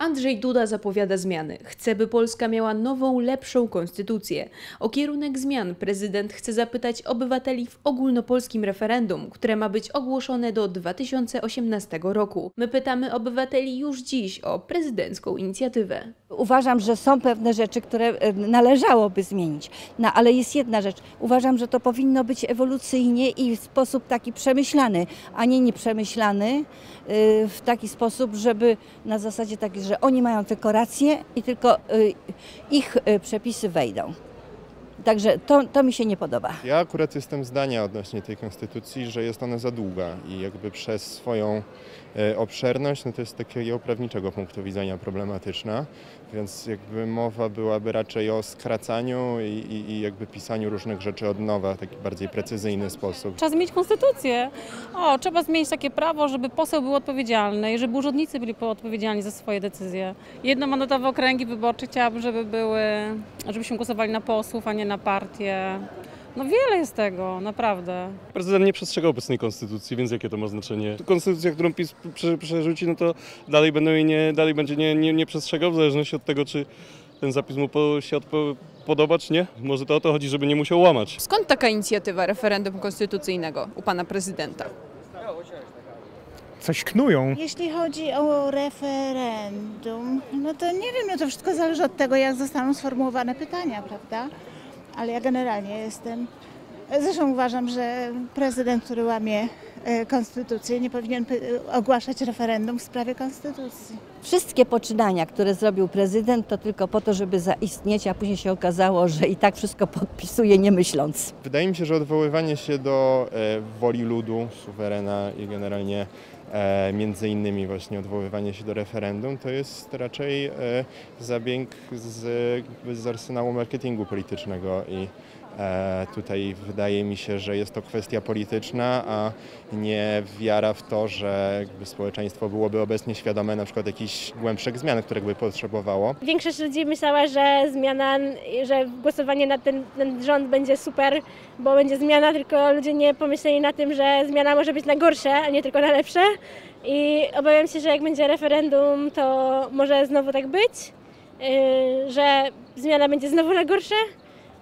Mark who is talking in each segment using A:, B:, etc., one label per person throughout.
A: Andrzej Duda zapowiada zmiany. Chce, by Polska miała nową, lepszą konstytucję. O kierunek zmian prezydent chce zapytać obywateli w ogólnopolskim referendum, które ma być ogłoszone do 2018 roku. My pytamy obywateli już dziś o prezydencką inicjatywę.
B: Uważam, że są pewne rzeczy, które e, należałoby zmienić. No ale jest jedna rzecz. Uważam, że to powinno być ewolucyjnie i w sposób taki przemyślany, a nie nieprzemyślany y, w taki sposób, żeby na zasadzie takiej, że oni mają tylko rację i tylko y, ich y, przepisy wejdą. Także to, to mi się nie podoba.
C: Ja akurat jestem zdania odnośnie tej konstytucji, że jest ona za długa i jakby przez swoją e, obszerność, no to jest takiego prawniczego punktu widzenia problematyczna, więc jakby mowa byłaby raczej o skracaniu i, i, i jakby pisaniu różnych rzeczy od nowa w taki bardziej precyzyjny sposób.
D: Trzeba zmienić konstytucję. O, trzeba zmienić takie prawo, żeby poseł był odpowiedzialny i żeby urzędnicy byli odpowiedzialni za swoje decyzje. Jednomandatowe okręgi wyborcze chciałabym, żeby były, żebyśmy głosowali na posłów, a nie na partię. No wiele jest tego, naprawdę.
E: Prezydent nie przestrzega obecnej konstytucji, więc jakie to ma znaczenie? Konstytucja, którą PiS prze- przerzuci, no to dalej, będą jej nie, dalej będzie nie, nie, nie przestrzegał, w zależności od tego, czy ten zapis mu po, się odpo- podoba, czy nie. Może to o to chodzi, żeby nie musiał łamać.
F: Skąd taka inicjatywa referendum konstytucyjnego u pana prezydenta?
G: coś knują.
H: Jeśli chodzi o referendum, no to nie wiem, no to wszystko zależy od tego, jak zostaną sformułowane pytania, prawda? Ale ja generalnie jestem. Zresztą uważam, że prezydent, który łamie e, konstytucję, nie powinien py- ogłaszać referendum w sprawie konstytucji.
B: Wszystkie poczynania, które zrobił prezydent, to tylko po to, żeby zaistnieć, a później się okazało, że i tak wszystko podpisuje nie myśląc.
C: Wydaje mi się, że odwoływanie się do e, woli ludu, suwerena i generalnie e, między innymi właśnie odwoływanie się do referendum to jest raczej e, zabieg z, z arsenału marketingu politycznego i e, tutaj wydaje mi się, że jest to kwestia polityczna, a nie wiara w to, że społeczeństwo byłoby obecnie świadome na przykład jakichś głębszych zmian, których by potrzebowało.
I: Większość ludzi myślała, że zmiana, że głosowanie na ten, ten rząd będzie super, bo będzie zmiana, tylko ludzie nie pomyśleli na tym, że zmiana może być na gorsze, a nie tylko na lepsze. I obawiam się, że jak będzie referendum, to może znowu tak być, yy, że zmiana będzie znowu na gorsze,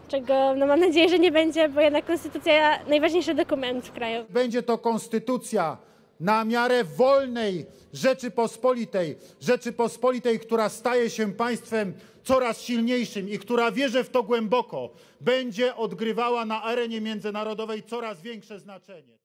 I: czego no mam nadzieję, że nie będzie, bo jednak konstytucja najważniejszy dokument w kraju.
J: Będzie to konstytucja na miarę wolnej Rzeczypospolitej, Rzeczypospolitej, która staje się państwem coraz silniejszym i która wierzę w to głęboko, będzie odgrywała na arenie międzynarodowej coraz większe znaczenie.